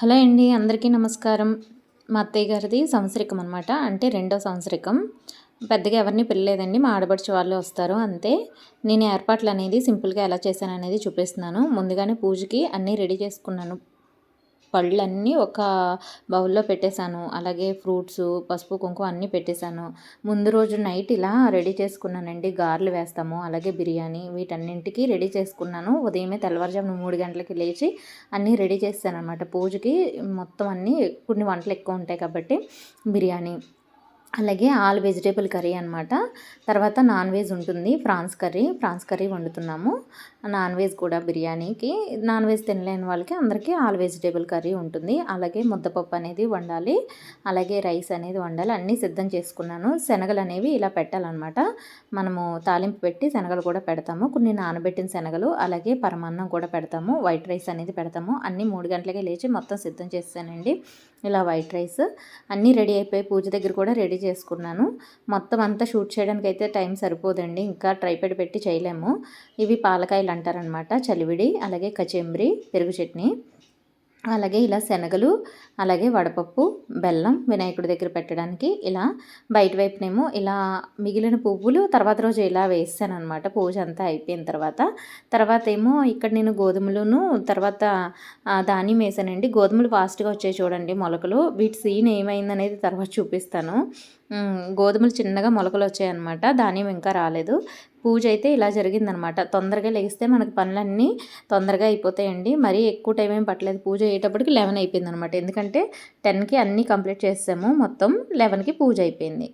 Hello అండి అందరికీ నమస్కారం. మా అత్తయ్య గారిది సంవత్సరికం అనమాట అంటే రెండో సంవత్సరికం. పెద్దగా ఎవరిని పిల్లలేదండి మా ఆడబడిచి వాళ్ళు వస్తారు అంతే. నేను ఏర్పాట్లు అనేది సింపుల్గా ఎలా చేశాను అనేది చూపిస్తున్నాను. ముందుగానే పూజకి అన్నీ రెడీ చేసుకున్నాను. పళ్ళన్నీ ఒక బౌల్లో పెట్టేశాను. అలాగే ఫ్రూట్స్ పసుపు కుంకుమ అన్నీ పెట్టేశాను. ముందు రోజు నైట్ ఇలా రెడీ చేసుకున్నానండి. గారెలు వేస్తాము అలాగే బిర్యానీ వీటన్నింటికి రెడీ చేసుకున్నాను. ఉదయమే తెల్లవారుజామున మూడు గంటలకి లేచి అన్నీ రెడీ చేస్తాను అనమాట పూజకి మొత్తం అన్నీ కొన్ని వంటలు ఎక్కువ ఉంటాయి కాబట్టి బిర్యానీ. అలాగే ఆల్ వెజిటేబుల్ కర్రీ అనమాట తర్వాత నాన్ వెజ్ ఉంటుంది ఫ్రాన్స్ కర్రీ. ఫ్రాన్స్ కర్రీ వండుతున్నాము. నాన్ వెజ్ కూడా బిర్యానీకి. నాన్ వెజ్ తినలేని వాళ్ళకి అందరికీ ఆల్ వెజిటేబుల్ కర్రీ ఉంటుంది. అలాగే ముద్దపప్పు అనేది వండాలి. అలాగే రైస్ అనేది వండాలి. అన్నీ సిద్ధం చేసుకున్నాను. శనగలు అనేవి ఇలా పెట్టాలన్నమాట. మనము తాలింపు పెట్టి శనగలు కూడా పెడతాము. కొన్ని నానబెట్టిన శనగలు అలాగే పరమాన్నం కూడా పెడతాము. వైట్ రైస్ అనేది పెడతాము. అన్నీ మూడు గంటలకే లేచి మొత్తం సిద్ధం చేస్తానండి. ఇలా వైట్ రైస్ అన్నీ రెడీ అయిపోయి పూజ దగ్గర కూడా రెడీ చేసుకున్నాను. మొత్తం అంతా షూట్ చేయడానికి అయితే టైం సరిపోదండి. ఇంకా ట్రైపెడ్ పెట్టి చేయలేము. ఇవి పాలకాయలు అంటారనమాట చలివిడి అలాగే కచెంబ్రి పెరుగు చట్నీ. అలాగే ఇలా శనగలు అలాగే వడపప్పు బెల్లం వినాయకుడి దగ్గర పెట్టడానికి ఇలా బయట వైపునేమో ఇలా మిగిలిన పువ్వులు తర్వాత రోజు ఇలా వేస్తాను అనమాట పూజ అంతా అయిపోయిన తర్వాత. తర్వాత ఏమో ఇక్కడ నేను గోధుమలను తర్వాత ధాన్యం వేసానండి. గోధుమలు ఫాస్ట్గా వచ్చాయి చూడండి మొలకలు. వీటి సీన్ ఏమైందనేది తర్వాత చూపిస్తాను. గోధుమలు చిన్నగా మొలకలు వచ్చాయన్నమాట. ధాన్యం ఇంకా రాలేదు. పూజ అయితే ఇలా జరిగిందనమాట. తొందరగా లేస్తే మనకి పనులన్నీ తొందరగా అయిపోతాయండి. మరీ ఎక్కువ టైం ఏం పట్టలేదు. పూజ అయ్యేటప్పటికి లెవెన్ అయిపోయింది అనమాట ఎందుకంటే టెన్కి అన్నీ కంప్లీట్ చేసాము మొత్తం లెవెన్కి పూజ అయిపోయింది.